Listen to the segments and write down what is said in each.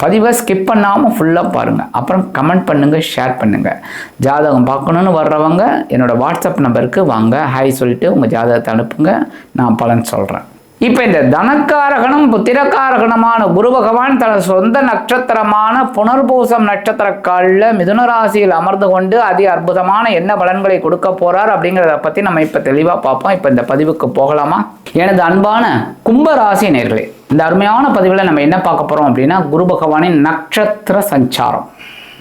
பதிவை ஸ்கிப் பண்ணாமல் ஃபுல்லாக பாருங்கள் அப்புறம் கமெண்ட் பண்ணுங்கள் ஷேர் பண்ணுங்கள் ஜாதகம் பார்க்கணுன்னு வர்றவங்க என்னோடய வாட்ஸ்அப் நம்பருக்கு வாங்க. ஹாய் சொல்லிட்டு உங்கள் ஜாதகத்தை அனுப்புங்க. நான் பலன் சொல்கிறேன் இப்போ இந்த தனக்காரகனும் புத்திரக்காரகனுமான குரு பகவான் தனது சொந்த நட்சத்திரமான புனர்பூசம் நட்சத்திர காலில் மிதுன ராசியில் அமர்ந்து கொண்டு அதி அற்புதமான என்ன பலன்களை கொடுக்க போகிறார் அப்படிங்கிறத பற்றி நம்ம இப்போ தெளிவாக பார்ப்போம். இப்போ இந்த பதிவுக்கு போகலாமா? எனது அன்பான கும்ப ராசி நேர்களே இந்த அருமையான பதிவில் நம்ம என்ன பார்க்க போகிறோம் அப்படின்னா குரு பகவானின் நட்சத்திர சஞ்சாரம்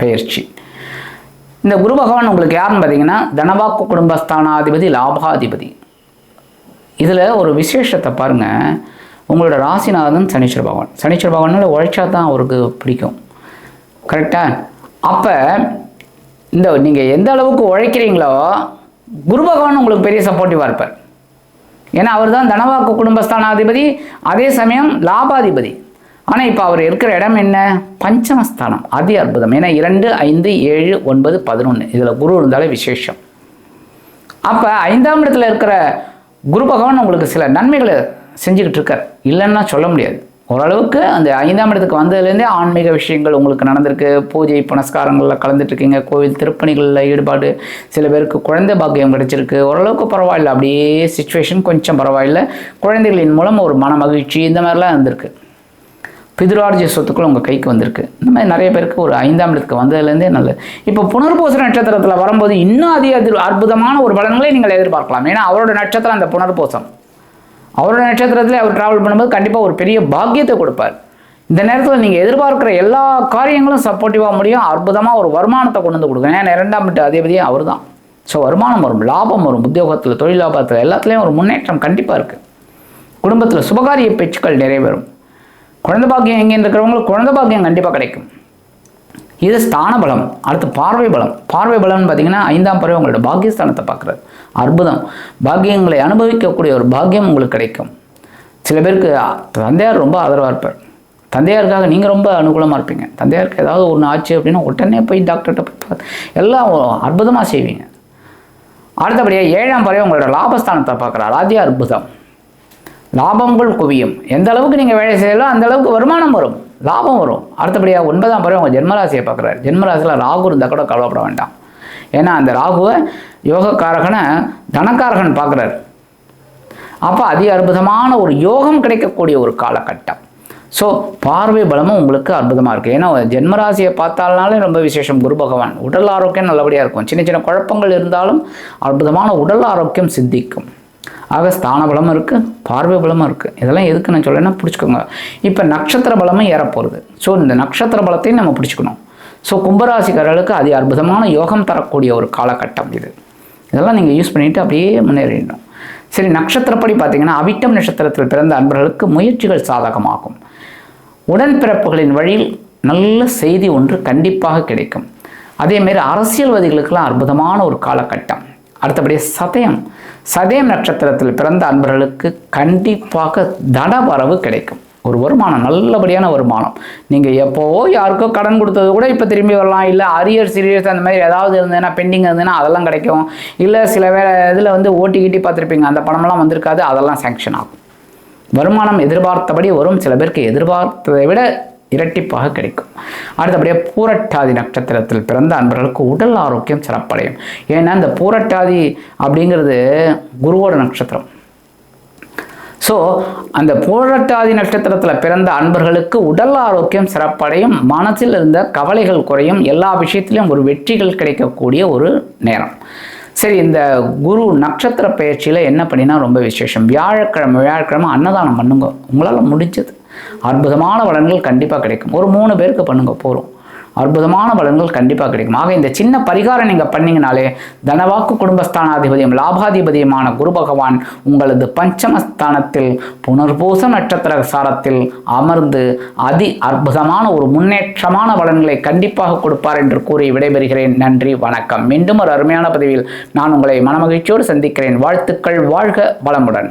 பெயர்ச்சி இந்த குரு பகவான் உங்களுக்கு யாருன்னு பார்த்தீங்கன்னா தனவாக்கு குடும்பஸ்தானாதிபதி லாபாதிபதி. இதில் ஒரு விசேஷத்தை பாருங்கள் உங்களோட ராசிநாதன் சனீஸ்வர பகவான். சனீஸ்வர பகவானால உழைச்சா தான் அவருக்கு பிடிக்கும். கரெக்டாக அப்போ இந்த நீங்கள் எந்த அளவுக்கு உழைக்கிறீங்களோ குரு பகவான் உங்களுக்கு பெரிய சப்போர்ட்டிவாக இருப்பார். ஏன்னா அவர் தான் தனவாக்கு குடும்பஸ்தானாதிபதி அதே சமயம் லாபாதிபதி. ஆனால் இப்போ அவர் இருக்கிற இடம் என்ன? பஞ்சமஸ்தானம். அதி அற்புதம். ஏன்னா இரண்டு ஐந்து ஏழு ஒன்பது பதினொன்று இதில் குரு இருந்தாலே விசேஷம். அப்போ ஐந்தாம் இடத்துல இருக்கிற குரு பகவான் உங்களுக்கு சில நன்மைகளை செஞ்சுக்கிட்டு இருக்கார். இல்லைன்னா சொல்ல முடியாது. ஓரளவுக்கு அந்த ஐந்தாம் இடத்துக்கு வந்ததுலேருந்தே ஆன்மீக விஷயங்கள் உங்களுக்கு நடந்திருக்கு. பூஜை புனஸ்காரங்களில் கலந்துட்டுருக்கீங்க கோவில் திருப்பணிகளில் ஈடுபாடு சில பேருக்கு குழந்தை பாக்கியம் கிடச்சிருக்கு. ஓரளவுக்கு பரவாயில்ல. அப்படியே சுச்சுவேஷன் கொஞ்சம் பரவாயில்ல. குழந்தைகளின் மூலம் ஒரு மன மகிழ்ச்சி இந்த மாதிரிலாம் இருந்திருக்கு. பிதுரார்ஜிய சொத்துக்கள் உங்கள் கைக்கு வந்திருக்கு. இந்த மாதிரி நிறைய பேருக்கு ஒரு ஐந்தாம் இடத்துக்கு வந்ததுலேருந்தே நல்லது. இப்போ புனர்பூச நட்சத்திரத்தில் வரும்போது இன்னும் அதிக அற்புதமான ஒரு பலன்களை நீங்கள் எதிர்பார்க்கலாம். ஏன்னா அவரோட நட்சத்திரம் அந்த புனர்பூசம். அவரோட நட்சத்திரத்தில் அவர் ட்ராவல் பண்ணும்போது கண்டிப்பாக ஒரு பெரிய பாக்கியத்தை கொடுப்பார். இந்த நேரத்தில் நீங்கள் எதிர்பார்க்குற எல்லா காரியங்களும் சப்போர்ட்டிவாக முடியும். அற்புதமாக ஒரு வருமானத்தை கொண்டு வந்து கொடுக்கணும். ஏன்னா இரண்டாம் வீட்டு அதிபதியே அவர் தான் ஸோ வருமானம் வரும் லாபம் வரும் உத்தியோகத்தில் தொழில் லாபத்தில் எல்லாத்துலேயும் ஒரு முன்னேற்றம் கண்டிப்பாக இருக்குது குடும்பத்தில் சுபகாரிய பேச்சுக்கள் நிறைவேறும். குழந்தை பாக்கியம் எங்கே இருக்கிறவங்களுக்கு குழந்தை பாக்கியம் கண்டிப்பாக கிடைக்கும். இது ஸ்தான பலம் அடுத்து பார்வை பலம். பார்வை பலம்னு பார்த்தீங்கன்னா ஐந்தாம் பறவை உங்களோட பாக்கியஸ்தானத்தை பார்க்குறது. அற்புதம். பாக்கியங்களை அனுபவிக்கக்கூடிய ஒரு பாக்கியம் உங்களுக்கு கிடைக்கும். சில பேருக்கு தந்தையார் ரொம்ப ஆதரவாக இருப்பார். தந்தையாருக்காக நீங்கள் ரொம்ப அனுகூலமாக இருப்பீங்க. தந்தையாருக்கு ஏதாவது ஒன்று ஆச்சு அப்படின்னா உடனே போய் டாக்டர்கிட்ட போய் பார்த்து எல்லாம் அற்புதமாக செய்வீங்க. அடுத்தபடியாக ஏழாம் பறவை உங்களோட லாபஸ்தானத்தை பார்க்குறாரு. அதே அற்புதம். லாபங்கள் குவியும். எந்த அளவுக்கு நீங்கள் வேலை செய்யலோ அந்த அளவுக்கு வருமானம் வரும். லாபம் வரும். அடுத்தபடியாக ஒன்பதாம் பறவை அவங்க ஜென்மராசியை பார்க்குறாரு. ஜென்மராசியில் ராகு இருந்தால் கூட கவலைப்பட வேண்டாம். ஏன்னா அந்த ராகுவை யோகக்காரகனை தனக்காரகன் பார்க்குறாரு. அப்போ அதி அற்புதமான ஒரு யோகம் கிடைக்கக்கூடிய ஒரு காலகட்டம். ஸோ பார்வை பலமும் உங்களுக்கு அற்புதமாக இருக்குது ஏன்னா ஜென்மராசியை பார்த்தாலனாலே ரொம்ப விசேஷம். குரு பகவான் உடல் ஆரோக்கியம் நல்லபடியாக இருக்கும். சின்ன சின்ன குழப்பங்கள் இருந்தாலும் அற்புதமான உடல் ஆரோக்கியம் சித்திக்கும். ஆக ஸ்தான பலமும் இருக்குது பார்வை பலமும் இருக்குது இதெல்லாம் எதுக்கு நான் சொல்லேன்னா பிடிச்சிக்கோங்க. இப்போ நட்சத்திர பலமும் ஏறப்போகிறது ஸோ இந்த நட்சத்திர பலத்தையும் நம்ம பிடிச்சிக்கணும். ஸோ கும்பராசிக்காரர்களுக்கு அதி அற்புதமான யோகம் தரக்கூடிய ஒரு காலகட்டம் இது. இதெல்லாம் நீங்கள் யூஸ் பண்ணிவிட்டு அப்படியே முன்னேறிடணும். சரி நட்சத்திரப்படி பார்த்தீங்கன்னா அவிட்டம் நட்சத்திரத்தில் பிறந்த அன்பர்களுக்கு முயற்சிகள் சாதகமாகும். உடன்பிறப்புகளின் வழியில் நல்ல செய்தி ஒன்று கண்டிப்பாக கிடைக்கும். அதேமாரி அரசியல்வாதிகளுக்கெல்லாம் அற்புதமான ஒரு காலகட்டம். அடுத்தபடி சதயம். சதயம் நட்சத்திரத்தில் பிறந்த அன்பர்களுக்கு கண்டிப்பாக தனவரவு கிடைக்கும். ஒரு வருமானம் நல்லபடியான வருமானம். நீங்கள் எப்போவோ யாருக்கோ கடன் கொடுத்தது கூட இப்போ திரும்பி வரலாம். இல்லை அரியர் சீரியஸ் அந்த மாதிரி ஏதாவது இருந்ததுன்னா பெண்டிங் இருந்ததுன்னா அதெல்லாம் கிடைக்கும். இல்லை சில வே இதில் வந்து ஓட்டி கிட்டி பார்த்துருப்பீங்க. அந்த பணமெல்லாம் வந்திருக்காது. அதெல்லாம் சேங்ஷன் ஆகும். வருமானம் எதிர்பார்த்தபடி வரும். சில பேருக்கு எதிர்பார்த்ததை விட இரட்டிப்பாக கிடைக்கும். அடுத்தபடியாக பூரட்டாதி நட்சத்திரத்தில் பிறந்த அன்பர்களுக்கு உடல் ஆரோக்கியம் சிறப்படையும். ஏன்னா இந்த பூரட்டாதி அப்படிங்கிறது குருவோட நட்சத்திரம். ஸோ அந்த பூரட்டாதி நட்சத்திரத்தில் பிறந்த அன்பர்களுக்கு உடல் ஆரோக்கியம் சிறப்படையும் மனசில் இருந்த கவலைகள் குறையும் எல்லா விஷயத்திலும் ஒரு வெற்றிகள் கிடைக்கக்கூடிய ஒரு நேரம். சரி இந்த குரு நட்சத்திர பயிற்சியில் என்ன பண்ணினா ரொம்ப விசேஷம். வியாழக்கிழமை வியாழக்கிழமை அன்னதானம் பண்ணுங்க. உங்களால் முடிஞ்சது. அற்புதமான பலன்கள் கண்டிப்பாக கிடைக்கும். ஒரு மூணு பேருக்கு பண்ணுங்க போகிறோம் அற்புதமான பலன்கள் கண்டிப்பாக கிடைக்கும். ஆக இந்த சின்ன பரிகாரம் நீங்கள் பண்ணிங்கனாலே தனவாக்கு குடும்பஸ்தானாதிபதியும் லாபாதிபதியுமான குரு பகவான் உங்களது பஞ்சமஸ்தானத்தில் புனர்பூச நட்சத்திர சாரத்தில் அமர்ந்து அதி அற்புதமான ஒரு முன்னேற்றமான பலன்களை கண்டிப்பாக கொடுப்பார் என்று கூறி விடைபெறுகிறேன். நன்றி வணக்கம். மீண்டும் ஒரு அருமையான பதிவில் நான் உங்களை மனமகிழ்ச்சியோடு சந்திக்கிறேன். வாழ்த்துக்கள் வாழ்க வளமுடன்.